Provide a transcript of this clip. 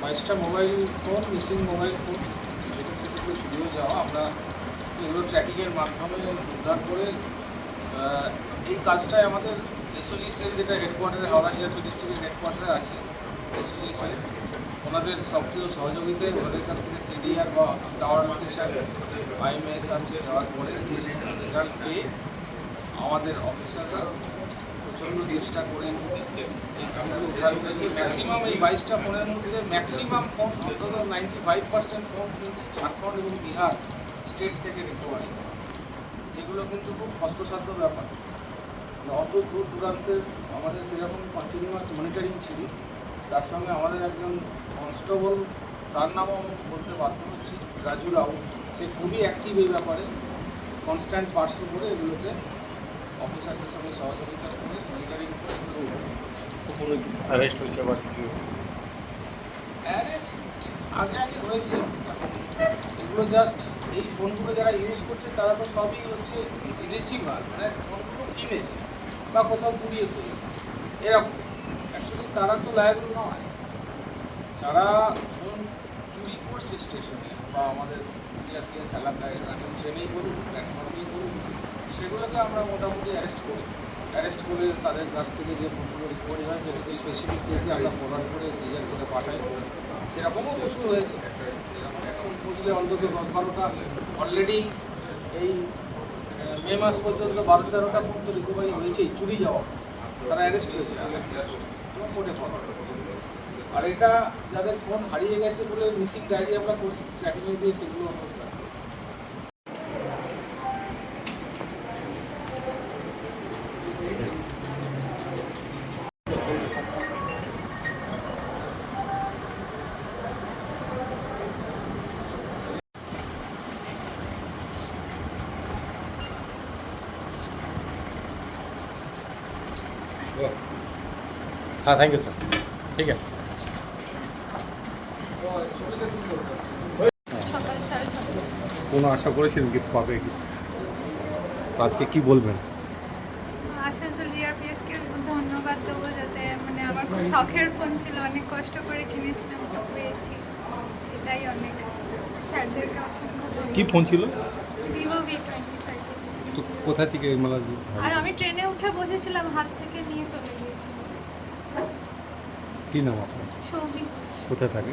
বাইশটা mobile phone, missing mobile phone যেগুলো থেকে চুরিও যাওয়া। আমরা এগুলো ট্র্যাকিংয়ের মাধ্যমে উদ্ধার করে এই কাজটাই আমাদের এসওজি সেল যেটা হেডকোয়ার্টারে হাওড়া জিআরপি ডিস্ট্রিক্টের হেডকোয়ার্টারে আছে এসওজি সেল ওনাদের সক্রিয় সহযোগিতায় ওনাদের কাছ থেকে সিডিআর বা টাওয়ার লোকেশন আইএমএস সার্চে দেওয়ার পরে সেই রেজাল্ট পেয়ে আমাদের অফিসাররা প্রচণ্ড চেষ্টা করে এই ফোনগুলো উদ্ধার করেছে। ম্যাক্সিমাম এই বাইশটা ফোনের মধ্যে ম্যাক্সিমাম ফোন অন্তত নাইনটি ফাইভ পার্সেন্ট ফোন কিন্তু ঝাড়খণ্ড এবং বিহার স্টেট থেকে রিকভারি যেগুলো কিন্তু খুব কষ্টসাধ্য ব্যাপার। মানে অত দূর দূরান্তের আমাদের সেরকম কন্টিনিউয়াস মনিটরিং ছিল। তার সঙ্গে আমাদের একজন কনস্টেবল তার নামও বলতে বাধ্য হচ্ছি, রাজু সে খুবই অ্যাক্টিভ এই ব্যাপারে। কনস্ট্যান্ট পার্সেল করে এগুলোকে অফিসারদের সঙ্গে সহযোগিতা করে কোনো অ্যারেস্ট হয়েছে বা অ্যারেস্ট আগে আগে হয়েছে। এগুলো জাস্ট এই যারা ইউজ করছে, তারা তো সবই হচ্ছে মানে বা কোথাও কুড়িয়ে পেয়েছে এরকম। তারা তো লায়াবল নয়। যারা ফোন চুরি করছে স্টেশনে বা আমাদের এলাকায় রানিং ট্রেনেই করুক প্ল্যাটফর্মেই করুক সেগুলোকে আমরা মোটামুটি অ্যারেস্ট করি। অ্যারেস্ট করে তাদের কাছ থেকে যে ফোনগুলো রিকভারি হয় সেগুলো স্পেসিফিক কেসে আমরা ফরওয়ার্ড করে সিজার করে পাঠাই। সেরকমও প্রচুর হয়েছে। এখন খুঁজলে অন্তত দশ বারোটা অলরেডি এই মে মাস পর্যন্ত বারো তেরোটা ফোন তো রিকভারি হয়েছেই, চুরি যাওয়া। তারা অ্যারেস্ট হয়েছে। ফরওয়ার্ড করেছে আর এটা যাদের ফোন হারিয়ে গেছে বলে মিসিং ডায়েরি আমরা করি ট্র্যাকিংয়ে দিয়ে সেগুলো আমরা হ্যাঁ থ্যাংক ইউ স্যার ঠিক আছে। কোনো আশা করেছিলেন কি পাবে কি? তো আজকে কি বলবেন? আসানসোল জিআরপিএসকে ধন্যবাদ দেবো যাতে মানে আমার খুব শখের ফোন ছিল অনেক কষ্ট করে কিনেছিলাম তো পেয়েছি। এটাই অনেক। স্যারদেরকে অসংখ্য কি ফোন ছিল? ভিভো ভি টোয়েন্টি কোথা থেকে মানে আর আমি ট্রেনে উঠে বসেছিলাম হাত থেকে নিয়ে চলে গিয়েছিল। কি নাম আপনার? সৌমিক কোথায় থাকে